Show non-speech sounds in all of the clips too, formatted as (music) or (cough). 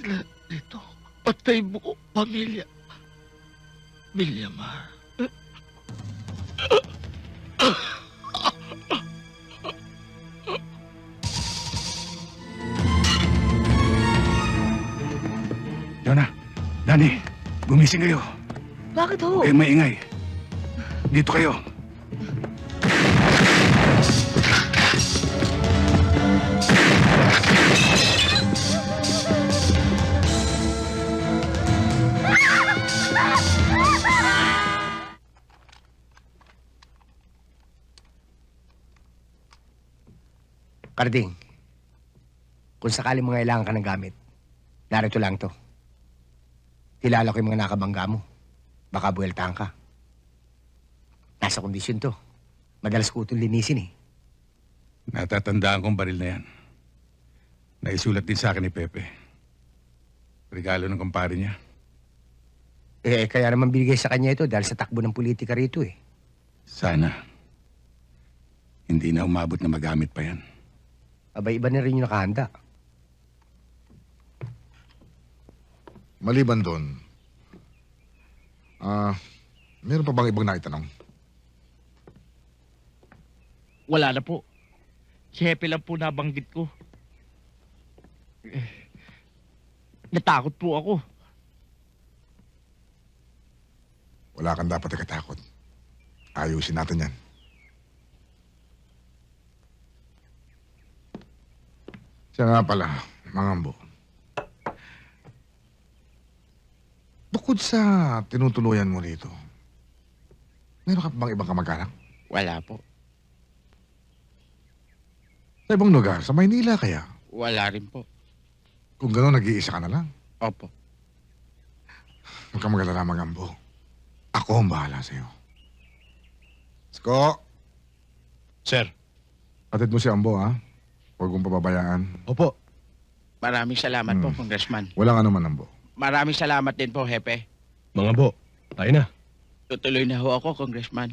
sila dito. Patay buo pamilya. Villamar. Jonah, Danny, gumising kayo. Bakit ho? Huwag kayong maingay. Dito kayo. Karding, kung sakali mga kailangan ka ng gamit, narito lang to. Kilala ko yung mga nakabangga mo. Baka buweltahan ka. Nasa kondisyon to. Madalas ko itong linisin eh. Natatandaan kong baril na yan. Naisulat din sa akin ni Pepe. Regalo ng kumpare niya. Eh, kaya naman binigay sa kanya ito dahil sa takbo ng politika rito eh. Sana. Hindi na umabot na magamit pa yan. Abay, iba na rin yung nakahanda. Maliban doon, ah, meron pa bang ibang naitanong? Wala na po. Si Hepe lang po nabanggit ko. Eh, Natakot po ako. Wala kang dapat ikatakot. Ayusin natin yan. Siya nga pala, Mangambo. Bukod sa tinutuluyan mo rito, meron ka pa bang ibang kamag-anak? Wala po. Sa ibang lugar, sa Maynila kaya? Wala rin po. Kung gano'n, nag-iisa ka na lang. Opo. Huwag kang mag-alala, Mangambo. Ako ang bahala sa'yo. Sko, Sir. atid mo si Ambo, ha? Huwag mong pababayaan. Opo. Maraming salamat po, Hmm. Congressman. Walang ano man, Ambo. Maraming salamat din po, Hepe. Mga bo, tayo na. Tutuloy na ho ako, Congressman.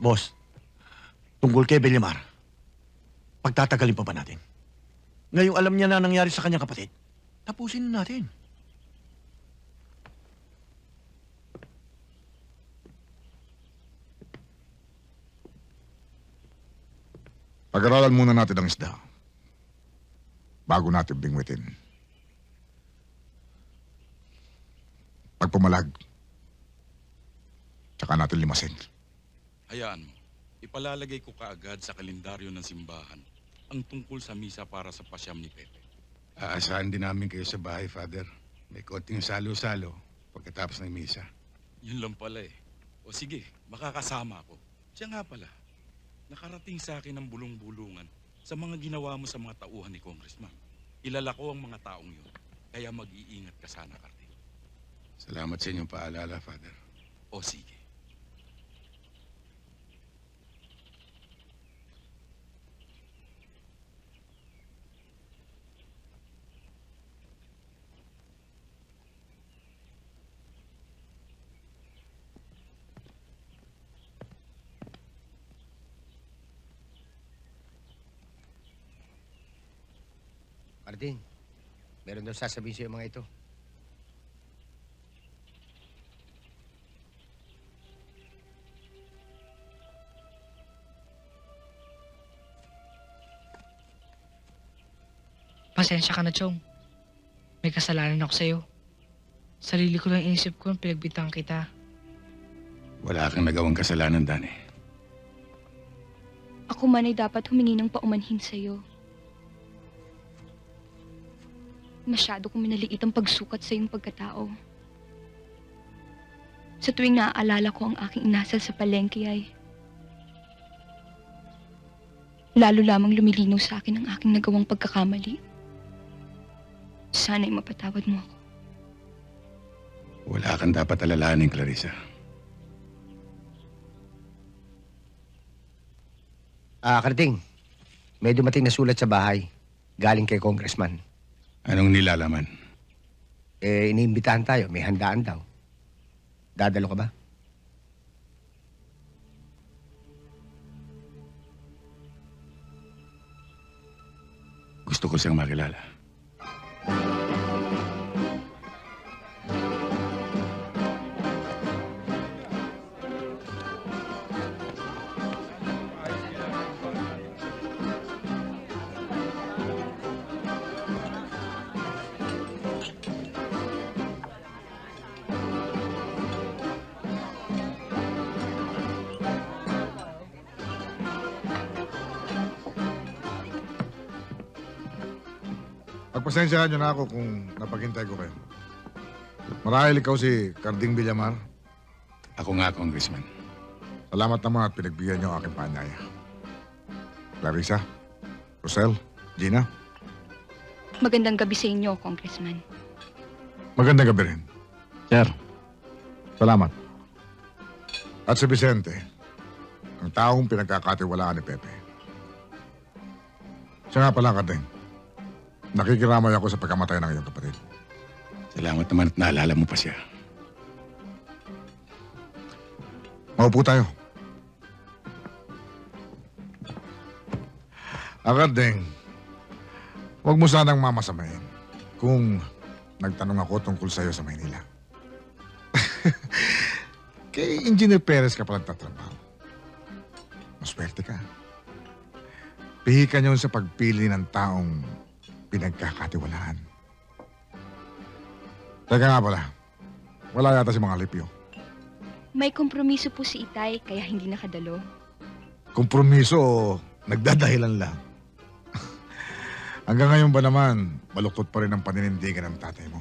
Boss, tungkol kay Belimar, pagtatagalin pa ba natin? Ngayong alam niya na nangyari sa kanyang kapatid, tapusin na natin. Pag-aralan muna natin ang isda. Bago natin bingwitin. Pag pumalag, tsaka natin limasin. Hayaan mo, ipalalagay ko kaagad sa kalendaryo ng simbahan ang tungkol sa misa para sa pasyam ni Pepe. Aasahan din namin kayo sa bahay, Father. May konting salo-salo pagkatapos ng misa. Yun lang pala eh. O sige, makakasama ako. Siya nga pala, nakarating sa akin ang bulong-bulungan sa mga ginawa mo sa mga tauhan ni Congressman. Kilala ko ang mga taong yun, kaya mag-iingat ka sana, Karte. Salamat sa inyong paalala, Father. O sige. Karding, meron daw sasabihin sa'yo mga ito. Pasensya ka na, Chong. May kasalanan ako sa'yo. Sarili ko lang inisip ko nung pinagbitang kita. Wala kang nagawang kasalanan, Danny. Ako man ay dapat humingi ng paumanhin sa'yo. Masyado kong minaliit ang pagsukat sa iyong pagkatao. Sa tuwing naaalala ko ang aking inasal sa palengke ay lalo lamang lumilinaw sa akin ang aking nagawang pagkakamali. Sana'y mapatawad mo ako. Wala kang dapat alalahanin, Clarissa. Ah, Karding, may dumating na sulat sa bahay. Galing kay Congressman. Anong nilalaman? Eh, iniimbitahan tayo. May handaan daw. Dadalo ka ba? Gusto ko siyang makilala. Pagpasensyahan niyo na ako kung napaghintay ko kayo. Marahil ikaw si Carding Villamar. Ako nga, Congressman. Salamat naman at pinagbigyan niyo ang aking paanyaya. Clarissa, Rosel, Gina, Magandang gabi sa inyo, Congressman. magandang gabi rin. Sir. Salamat. At si Vicente, ang taong pinagkakatiwalaan ni Pepe. Siya nga pala, Carding. Nakikiramay ako sa pagkamatay ng iyong kapatid. Salamat naman at naalala mo pa siya. Maupo tayo. Akardeng, huwag mo sanang mamasamayin kung nagtanong ako tungkol sa'yo sa Maynila. (laughs) Kay Engineer Perez ka pala tatrabaho. Maswerte ka. Pihikan yun sa pagpili ng taong pinagkakatiwalaan. Teka nga pala, wala yata si mga lipyo. May kompromiso po si Itay, kaya hindi nakadalo. kompromiso o nagdadahilan lang. (laughs) Hanggang ngayon ba naman, baluktot pa rin ang paninindigan ng tatay mo.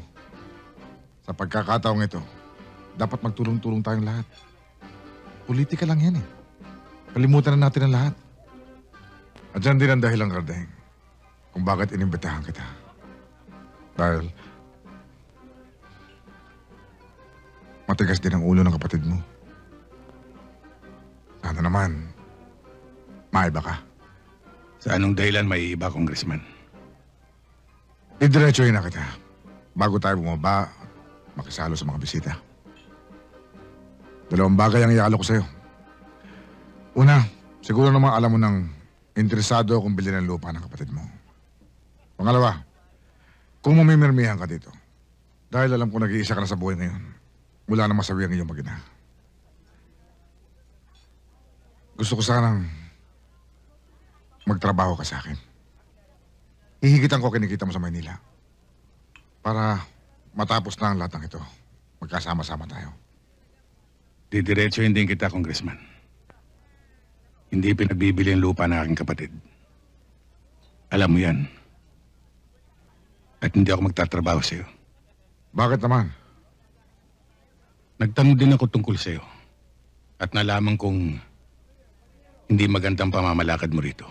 Sa pagkakataong ito, dapat magtulong-tulong tayong lahat. Politika lang yan eh. Kalimutan na natin ang lahat. At dyan din ang dahilan, Kardeng, kung bakit inimbitahan kita. Dahil matigas din ang ulo ng kapatid mo. Sana naman, maiba ka. Sa anong dahilan may iba, Congressman? Didiretsuhin na kita. Bago tayo bumaba, makisalo sa mga bisita. Dalawang bagay ang ialo ko sa'yo. Una, siguro naman alam mo nang interesado akong bilhin ng lupa ng kapatid mo. Pangalawa, kung mamimirmihan ka dito, dahil alam ko nag-iisa ka na sa buhay ngayon, wala na masawi ang iyong magina. Gusto ko sanang magtrabaho ka sa akin. Hihigitan ko kinikita mo sa Maynila. Para matapos na ang lahat ng ito. Magkasama-sama tayo. Didiretsuhin din kita, Congressman. Hindi pinagbibili ang lupa ng aking kapatid. Alam mo yan. At hindi ako magtatrabaho sa'yo. Bakit naman? Nagtanong din ako tungkol sa'yo. At nalaman kong hindi magandang pamamalakad mo rito.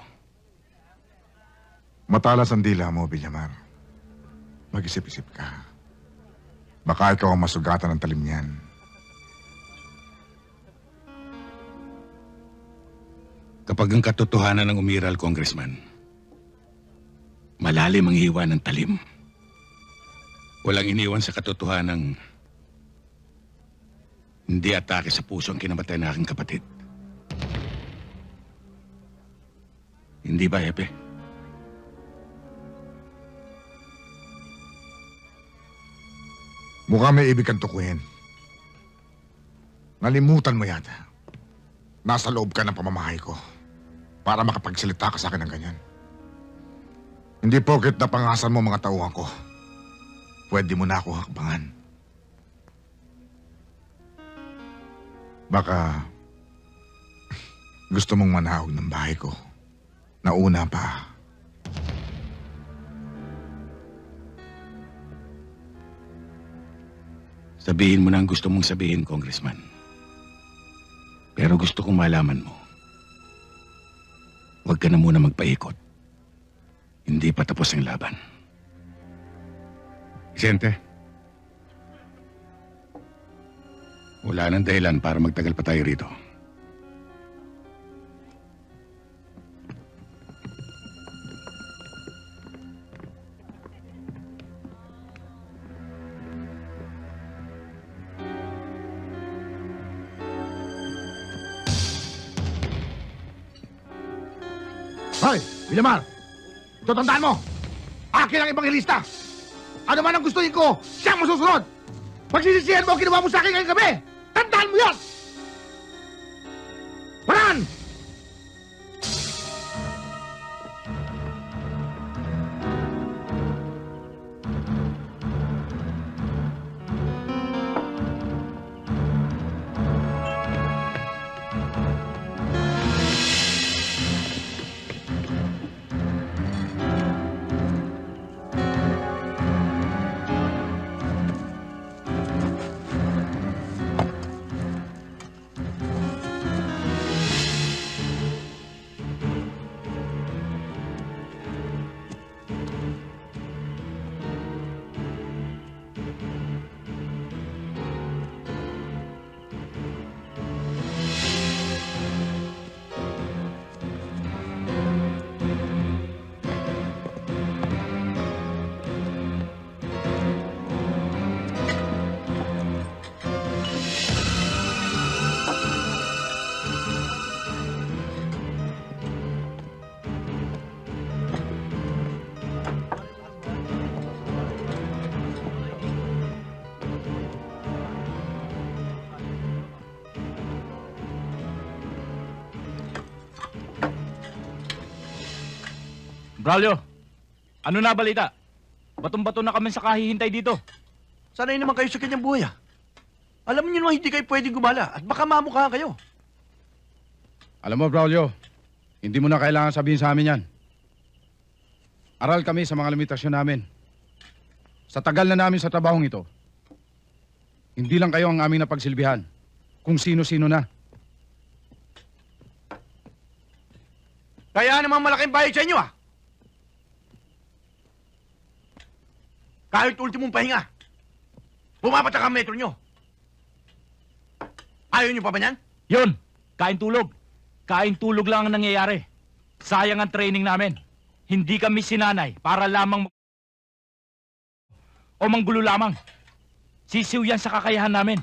Matalas ang dila mo, Villamar. Mag-isip-isip ka. Baka ikaw ang masugatan ng talim niyan. Kapag ang katotohanan ng umiral, Congressman, malalim ang hiwa ng talim. Walang iniwan sa katotohanan hindi atake sa puso ang kinamatay ng aking kapatid. Hindi ba, Epe? Mukha may ibig kang tukuhin. Nalimutan mo yata. Nasa loob ka ng pamamahay ko para makapagsalita ka sa akin ng ganyan. Hindi pocket na pangasan mo mga tauhan ko. Pwede mo na ako hakbangan. Baka gusto mong manahog ng bahay ko. Nauna pa. Sabihin mo na ang gusto mong sabihin, Congressman. Pero gusto kong malaman mo. Huwag ka na muna magpaikot. Hindi pa tapos ang laban. Siyente. Wala nang dahilan para magtagal pa tayo rito. Hoy, Villamar! Ito tandaan mo! Akin ang ibang ilista! Ano man ang gustuin ko, siyang masusunod! Pagsisisihan mo ang ginawa mo sa akin ngayong gabi! Tandaan mo yan! Braulio, ano na balita? Batong-bato na kami sa kahihintay dito. Sanay naman kayo sa kanyang buhay, ah. Alam niyo naman hindi kayo pwedeng gumala at baka mamukha kayo. Alam mo, Braulio, hindi mo na kailangan sabihin sa amin yan. Aral kami sa mga limitasyon namin. Sa tagal na namin sa trabahong ito, hindi lang kayo ang aming napagsilbihan, kung sino-sino na. Kaya namang malaking bayad sa inyo, ah. Kahit ultimong pahinga, bumabatak ang metro nyo. Ayaw nyo pa ba niyan? Yun, kain tulog. Kain tulog lang ang nangyayari. Sayang ang training namin. Hindi kami sinanay para lamang mag- o manggulo lamang. Sisiw yan sa kakayahan namin.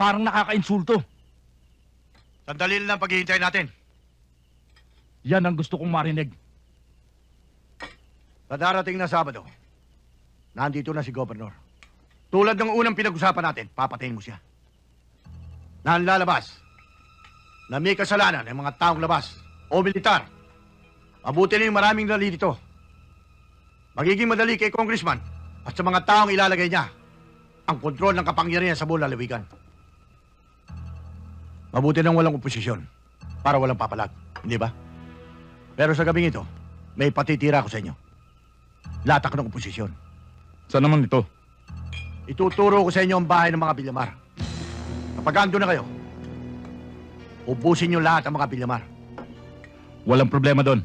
Parang nakakainsulto. Sandali lang ang paghihintay natin. Yan ang gusto kong marinig. Sa darating na Sabado, nandito na si Governor. Tulad ng unang pinag-usapan natin, papatayin mo siya. Na ang lalabas na may kasalanan ng mga taong labas o militar. Mabuti na yung maraming nalilito. Magiging madali kay Congressman at sa mga taong ilalagay niya ang kontrol ng kapangyarihan sa buong lalawigan. Mabuti nang walang oposisyon para walang papalag, hindi ba? Pero sa gabing ito, may patitira ko sa inyo. Latak ng oposisyon. Saan naman ito? Ituturo ko sa inyo ang bahay ng mga Bilyamar. Kapag ando na kayo, ubusin niyo lahat ang mga Bilyamar. Walang problema doon.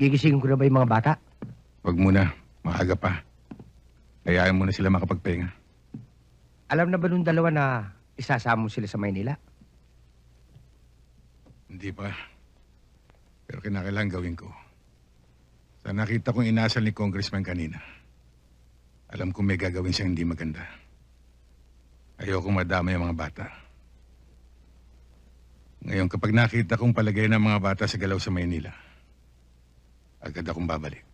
Gigisingin ko na ba yung mga bata? Huwag muna, maaga pa. Hayaan mo na sila makapagpahinga. Alam na ba nung dalawa na isasama mo sila sa Maynila? Hindi pa. Pero kinakailangan gawin ko. Sa nakita kong inasal ni Congressman kanina, alam kong may gagawin siyang hindi maganda. Ayokong madama yung mga bata. Ngayon, kapag nakita kong palagay ng mga bata sa galaw sa Maynila, agad akong babalik.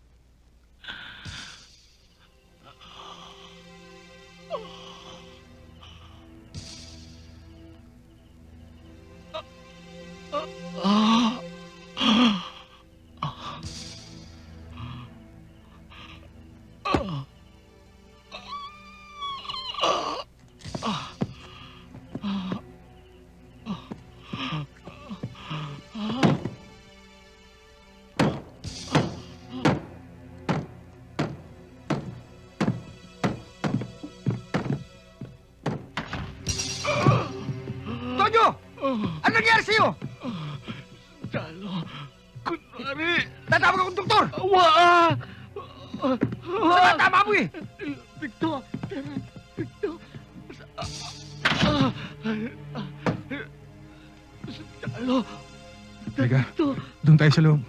Doon tayo sa loob.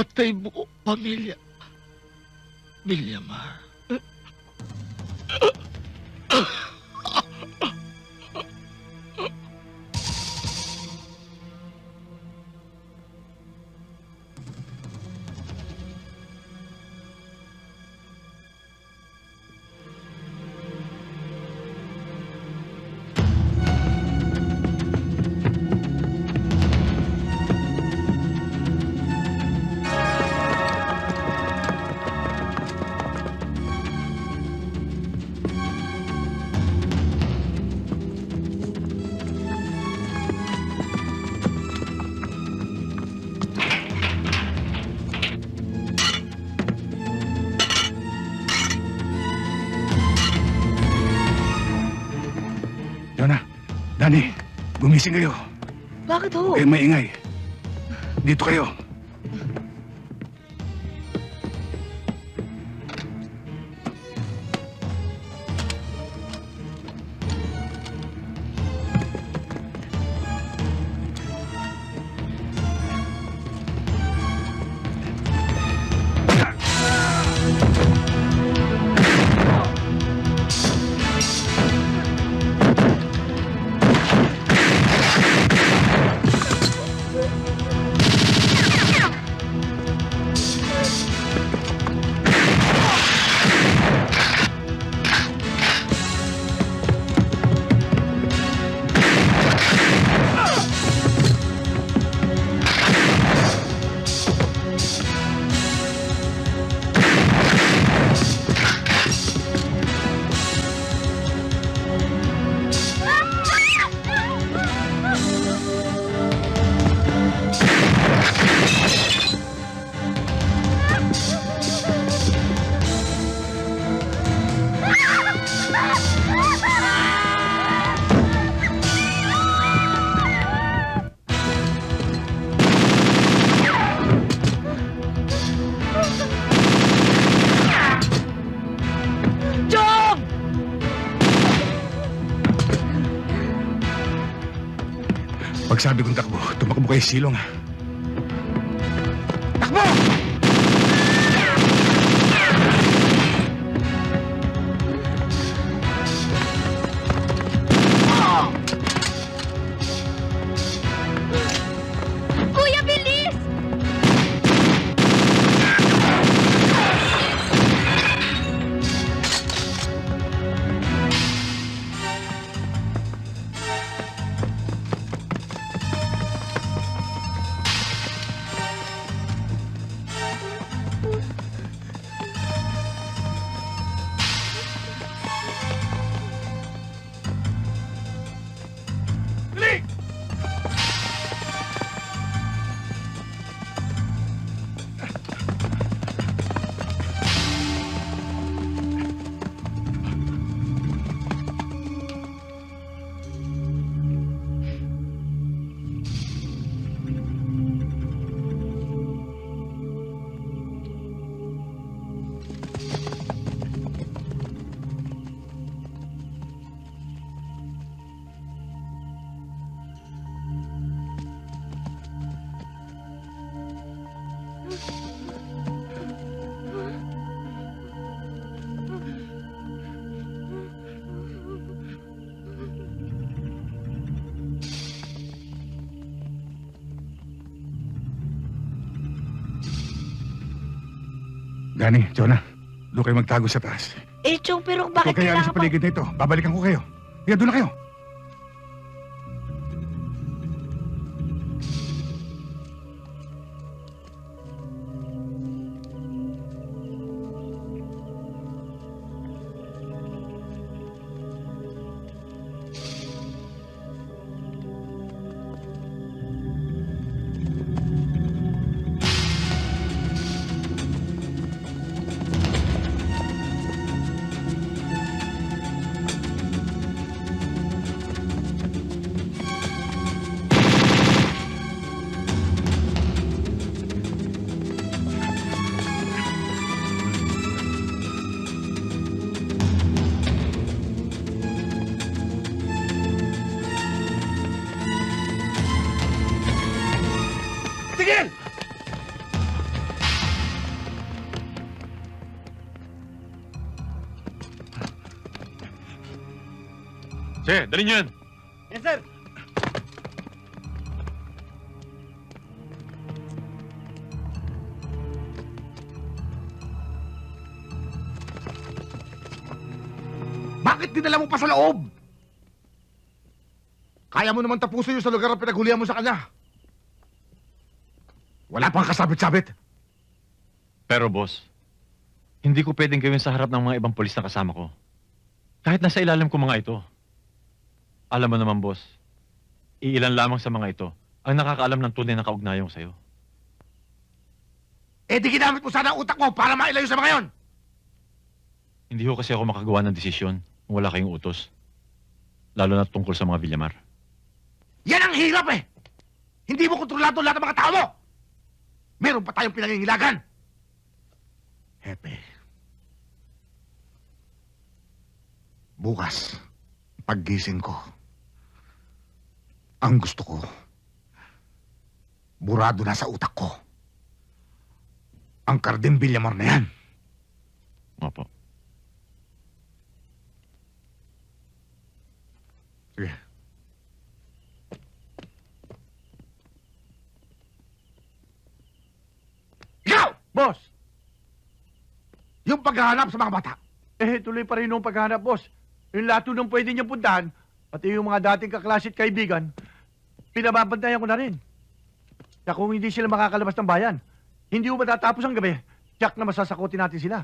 Patay buo pamilya. Villamar. Gumising kayo. Bakit ho? Huwag kayong maingay. Dito kayo. Pag sabi kong takbo, tumakbo kayo silong ha. Danny, Jonah, doon kayo magtago sa taas. Eh, Chong, pero Huwag bakit kayo alis kailangan sa paligid na ito. Babalikan ko kayo. Kaya doon na kayo. Che, dali niyo yan. Yes, sir. Bakit dinala mo pa sa loob? Kaya mo naman tapusin yung sa lugar na pinaghulihan mo sa kanya. Wala pang kasabit-sabit. Pero boss, hindi ko pwedeng gawin sa harap ng mga ibang polis na kasama ko. Kahit nasa ilalim ko mga ito. Alam mo naman boss, iilan lamang sa mga ito ang nakakaalam ng tunay na kaugnayong sa'yo. Eh di ginamit mo sana ang utak mo para mailayo sa mga yon. Hindi ho kasi ako makagawa ng desisyon kung wala kayong utos. Lalo na tungkol sa mga Villamar. Yan ang hirap eh. Hindi mo kontrolado lahat ng mga tao mo. Meron pa tayong pinangingilagan. Hepe. Bukas, paggising ko, ang gusto ko, burado na sa utak ko. Ang Cardin Villamor na yan. Opo. Sige. Ikaw! Boss, Yung paghahanap sa mga bata. eh tuloy pa rin yung paghanap, boss. Yung lato nung pwede niyang puntahan, pati yung mga dating kaklase at kaibigan, pinababantayan ko na rin. Kaya kung hindi sila makakalabas ng bayan, hindi mo matatapos ang gabi, tiyak na masasakutin natin sila.